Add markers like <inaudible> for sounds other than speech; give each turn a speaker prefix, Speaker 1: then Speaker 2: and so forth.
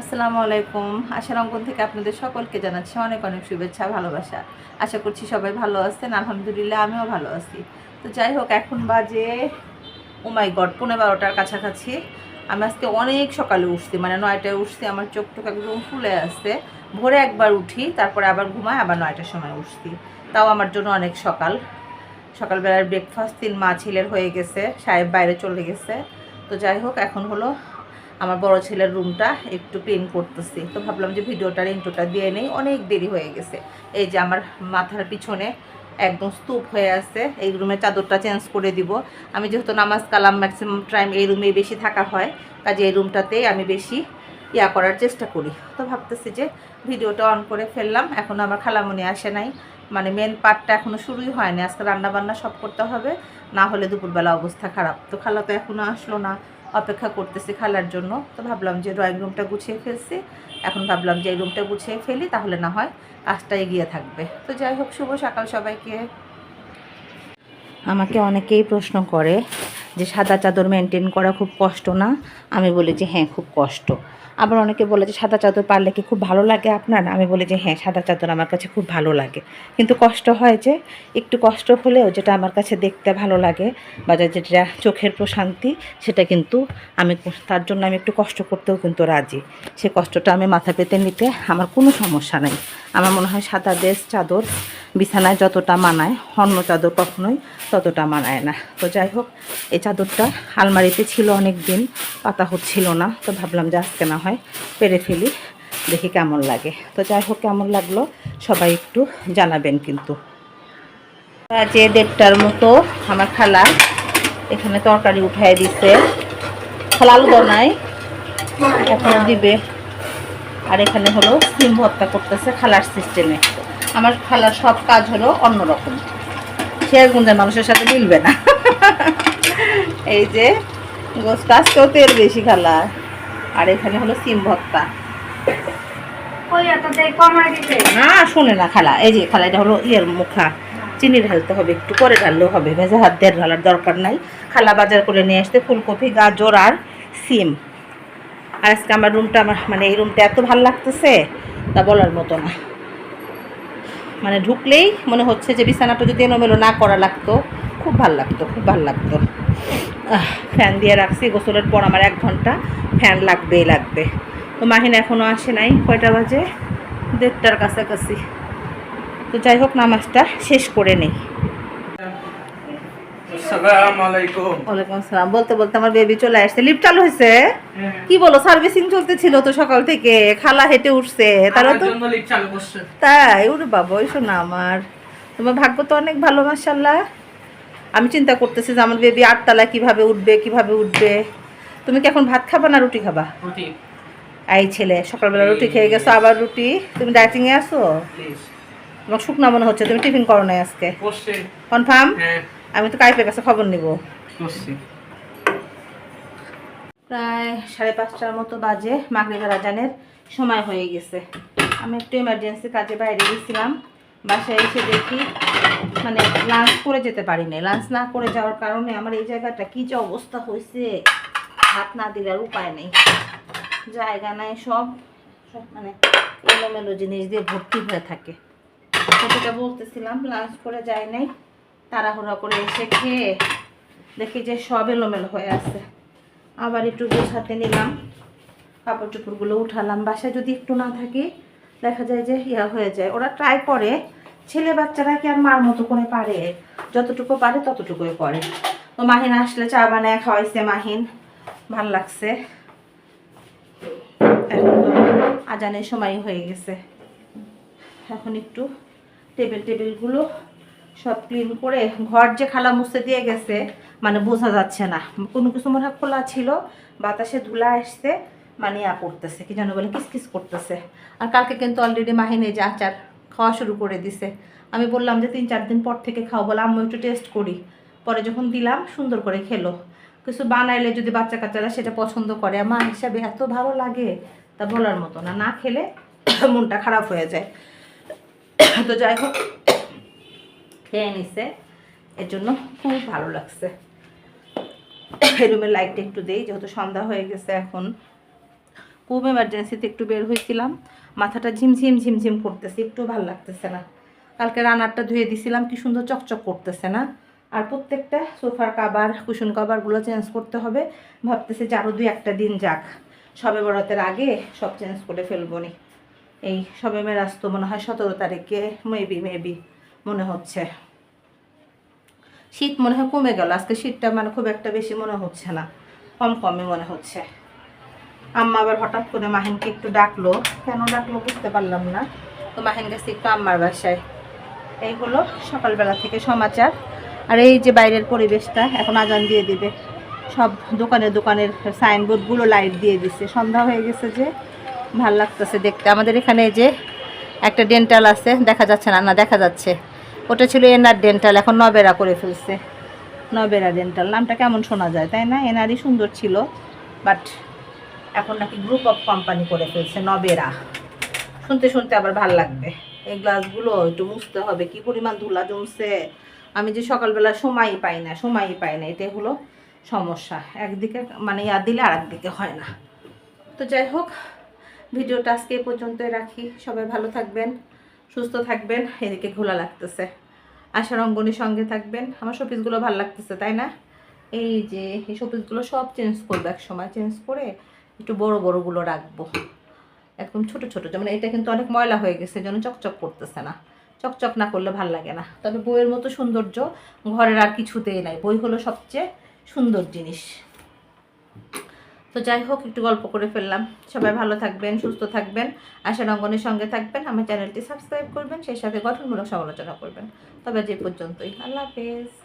Speaker 1: আসসালামু আলাইকুম। আশার অঙ্কন থেকে আপনাদের সকলকে জানাচ্ছি অনেক অনেক শুভেচ্ছা, ভালোবাসা। আশা করছি সবাই ভালো আছেন। আলহামদুলিল্লাহ, আমিও ভালো আছি। তো যাই হোক, এখন বাজে, ও মাই গড পনেরো বারোটার কাছাকাছি। আমি আজকে অনেক সকালে উঠছি মানে নয়টায় উঠছি, আমার চোখ টোক একদম ফুলে আসছে ভোরে একবার উঠি, তারপরে আবার ঘুমাই, আবার নয়টার সময় উঠছি। তাও আমার জন্য অনেক সকাল। সকালবেলার ব্রেকফাস্ট তিন মা ছেলের হয়ে গেছে, সাহেব বাইরে চলে গেছে। তো যাই হোক, এখন হলো আমার বড় ছেলের রুমটা একটু ক্লিন করতেছি। তো ভাবলাম যে ভিডিওটার ইন্ট্রোটা দিয়ে নেই, অনেক দেরি হয়ে গেছে। এই যে আমার মাথার পিছনে একদম স্তূপ হয়ে আছে, এই রুমের চাদরটা চেঞ্জ করে দিব। আমি যেহেতু নামাজ কালাম ম্যাক্সিমাম টাইম এই রুমে বেশি থাকা হয়, কাজে এই রুমটাতেই আমি বেশি ইয়া করার চেষ্টা করি। তো ভাবতেছি যে ভিডিওটা অন করে ফেললাম, এখন আমার খালামনি আসে নাই। মানে মেন পার্টটা এখনও শুরুই হয়নি, আজকে রান্নাবান্না সব করতে হবে, না হলে দুপুরবেলা অবস্থা খারাপ। তো খালা তো এখনও আসলো না। অপেক্ষা করতেছি খালার জন্য। তো ভাবলাম যে ড্রয়িং রুমটা গুছিয়ে ফেলছি। এখন ভাবলাম যে এই রুমটা গুছিয়ে ফেলি, তাহলে না হয় কাজটা এগিয়ে থাকবে। তো যাই হোক, শুভ সকাল সবাইকে। আমাকে অনেকেই প্রশ্ন করে যে সাদা চাদর মেনটেন করা খুব কষ্ট না? আমি বলি যে হ্যাঁ খুব কষ্ট। আবার অনেকে বলে যে সাদা চাদর পারলে কি খুব ভালো লাগে? আপনার আমি বলি যে হ্যাঁ সাদা চাদর আমার কাছে খুব ভালো লাগে। কিন্তু কষ্ট হয় যে একটু কষ্ট হলেও যেটা আমার কাছে দেখতে ভালো লাগে বা যেটা চোখের প্রশান্তি, সেটা কিন্তু আমি তার জন্য আমি একটু কষ্ট করতেও কিন্তু রাজি। সে কষ্টটা আমি মাথা পেতে নিতে আমার কোনো সমস্যা নেই। আমার মনে হয় সাদা ড্রেস, চাদর বিছানায় যতটা মানায়, অন্য চাদর কখনোই ততটা মানায় না। তো যাই হোক, এই চাদরটা আলমারিতে ছিল অনেক দিন পাতা হচ্ছিল না। তো ভাবলাম যে আজকে না হয়, পেরে ফেলি, দেখি কেমন লাগে। তো যাই হোক, কেমন লাগল সবাই একটু জানাবেন কিন্তু। যে দেড়টার মতো আমার খালা এখানে তরকারি উঠাই দিছে। খালা আলু নাই এখনও দিবে। আর এখানে হলো সিম ভর্তা করতেছে খালার সিস্টেমে আমার খালার সব কাজ হলো অন্যরকম। শেয়ারগুঞ্জের মানুষের সাথে মিলবে না। এই যে গোস্ত, আজকেও তেল বেশি খালা। আর এখানে হলো সিম ভর্তা না শোনে না খালা এই যে খালা এটা হলো ইয়ের মুখা। চিনি ঢালতে হবে একটু করে ঢাললেও হবে। ভেজা হাত দিয়ে ঢালার দরকার নাই। খালা বাজার করে নিয়ে আসতে ফুলকপি গাজর আর সিম। আর আজকে আমার রুমটা আমার মানে এই রুমটা এত ভালো লাগতেছে তা বলার মতো না। মানে ঢুকলেই মনে হচ্ছে যে বিছানাটা যদি এলোমেলো না করা লাগতো খুব ভালো লাগতো খুব ভালো লাগতো। ফ্যান দিয়ে রাখছি গোসলের পর আমার এক ঘণ্টা ফ্যান লাগবেই লাগবে। তো মাহিন এখনও আসে নাই কয়টা বাজে? দেড়টার কাছাকাছি। তো যাই হোক নামাজটা শেষ করে নেই। ওয়ালাইকুম আসসালাম। বলতে বলতে আমার বেবি চলে আসছে। লিফট চালু হয়েছে? কি বলো সার্ভিসিং চলতেছিল তো সকাল থেকে? খালা হেঁটে উঠছে। তারা তো তাই ওরে বাবা ওই শোনা আমার। তোমার ভাগ্য তো অনেক ভালো মাসাল্লাহ আমি চিন্তা করতেছি যে আমার বেবি আটতলা কীভাবে উঠবে কীভাবে উঠবে। তুমি কি এখন ভাত খাবা না রুটি খাবা?
Speaker 2: রুটি।
Speaker 1: এই ছেলে সকালবেলা রুটি খেয়ে গেছো আবার রুটি? তুমি আসো
Speaker 2: প্লিজ
Speaker 1: তোমার শুকনা মনে হচ্ছে তুমি টিফিন করো নাই আজকে। কনফার্ম?
Speaker 2: হ্যাঁ।
Speaker 1: আমি তো কাইপের কাছে খবর নিব। প্রায় সাড়ে পাঁচটার মতো বাজে মাগরিবের আজানের সময় হয়ে গেছে। আমি একটু এমার্জেন্সি কাজে বাইরে গেছিলাম। বাসায় এসে দেখি মানে লাঞ্চ করে যেতে পারি নাই লাঞ্চ না করে যাওয়ার কারণে আমার এই জায়গাটা কী যে অবস্থা হয়েছে, হাত না দিলে আর উপায় নেই। জায়গা নাই, সব সব মানে এলোমেলো জিনিস দিয়ে ভর্তি হয়ে থাকে। সেটা বলতেছিলাম লাঞ্চ করে যাই নাই, তাড়াহুড়া করে এসে খেয়ে দেখি যে সব এলোমেলো হয়ে আছে। আবার একটু গোছাতে নিলাম কাপড় চোপড়গুলো উঠালাম। বাসায় যদি একটু না থাকি, দেখা যায় যে ইয়া হয়ে যায়। ওরা ট্রাই করে ছেলে বাচ্চারা কি আর মার মতো করে পারে? যতটুকু পারে ততটুকুই করে। তো মাহিন আসলে চা বানায় খাওয়াইছে মাহিন। ভালো লাগছে। আজানের সময় হয়ে গেছে। এখন একটু টেবিল টেবিলগুলো সব ক্লিন করে ঘর যে খালা মুছে দিয়ে গেছে মানে বোঝা যাচ্ছে না। কোনো কিছু মনে হয় খোলা ছিল, বাতাসে ধুলা আসছে মানে ইয়া করতেছে, কি যেন বলে, কিসকিস করতেছে। আর কালকে কিন্তু অলরেডি মাহিনে যে আচার খাওয়া শুরু করে দিছে। আমি বললাম যে তিন চার দিন পর থেকে খাও, বলে আম্মু একটু টেস্ট করি। পরে যখন দিলাম, সুন্দর করে খেলো। কিছু বানাইলে যদি বাচ্চা কাচ্চারা সেটা পছন্দ করে আমার হিসাবে এত ভালো লাগে। তা বলার মতো না। না খেলে <coughs> মনটা খারাপ হয়ে যায়। <coughs> তো যাই হোক, <coughs> খেয়ে নিছে। এর জন্য খুব ভালো লাগছে। রুমের লাইটটা একটু দেই, যেহেতু সন্ধ্যা হয়ে গেছে এখন। খুব এমার্জেন্সিতে একটু বের হয়েছিলাম মাথাটা ঝিমঝিম ঝিমঝিম করতেছে, একটু ভালো লাগতেছে না। কালকে রানারটা ধুয়ে দিছিলাম, কি সুন্দর চকচক করতেছে না। আর প্রত্যেকটা সোফার কাবার কুশন কাবারগুলো চেঞ্জ করতে হবে। ভাবতেছে যে আরও দুই একটা দিন যাক। সবে বরাতের আগে সব চেঞ্জ করে ফেলব নি এই সবে মেরাজ তো মনে হয় সতেরো তারিখে মেবি মেবি মনে হচ্ছে। শীত মনে হয় কমে গেল, আজকে শীতটা মানে খুব একটা বেশি মনে হচ্ছে না। কম কমে মনে হচ্ছে। আম্মা আবার হঠাৎ করে মাহিনকে একটু ডাকলো। কেন ডাকলো বুঝতে পারলাম না। তো মাহিন গেছে একটু আম্মার বাসায়। এই হলো সকালবেলা থেকে সমাচার। আর এই যে বাইরের পরিবেশটা, এখন আজান দিয়ে দিবে। সব দোকানে দোকানের সাইনবোর্ডগুলো লাইট দিয়ে দিচ্ছে সন্ধ্যা হয়ে গেছে যে, ভালো লাগতেছে দেখতে। আমাদের এখানে যে একটা ডেন্টাল আছে, দেখা যাচ্ছে না না দেখা যাচ্ছে। ওটা ছিল এনার ডেন্টাল এখন নবেরা করে ফেলছে। নবেরা ডেন্টাল নামটা কেমন শোনা যায়, তাই না? এনারই সুন্দর ছিল বাট এখন নাকি গ্রুপ অফ কোম্পানি করে ফেলছে, নবেরা। শুনতে শুনতে আবার ভালো লাগবে। এই গ্লাসগুলো একটু মুছতে হবে, কি পরিমাণ ধুলা জমছে। আমি যে সকালবেলা সময়ই পাই না সময়ই পাই না, এটাই হলো সমস্যা। একদিকে মানে ইয়া দিলে আর একদিকে হয় না। তো যাই হোক, ভিডিওটা আজকে এ পর্যন্তই রাখি। সবাই ভালো থাকবেন, সুস্থ থাকবেন, এদিকে ঘোলা লাগতেছে। আশা অঙ্গনের সঙ্গে থাকবেন। আমার শপিসগুলো ভালো লাগতেছে, তাই না? এই যে, এই শপিসগুলো সব চেঞ্জ করব এক সময় চেঞ্জ করে একটু বড় বড়গুলো রাখব। একদম ছোট ছোট, যেমন এটা কিন্তু অনেক ময়লা হয়ে গেছে, যেন চকচক করতেছে না। চকচক না করলে ভালো লাগে না। তবে বইয়ের মতো সৌন্দর্য ঘরের আর কিছুতেই নাই। বই হলো সবচেয়ে সুন্দর জিনিস। তো যাই হোক, একটু গল্প করে ফেললাম। সবাই ভালো থাকবেন, সুস্থ থাকবেন। আশা রঙ্গনের সঙ্গে থাকবেন। আমার চ্যানেলটি সাবস্ক্রাইব করবেন, সেই সাথে গঠনমূলক সমালোচনা করবেন। তবে যে পর্যন্তই। আল্লাহ হাফেজ।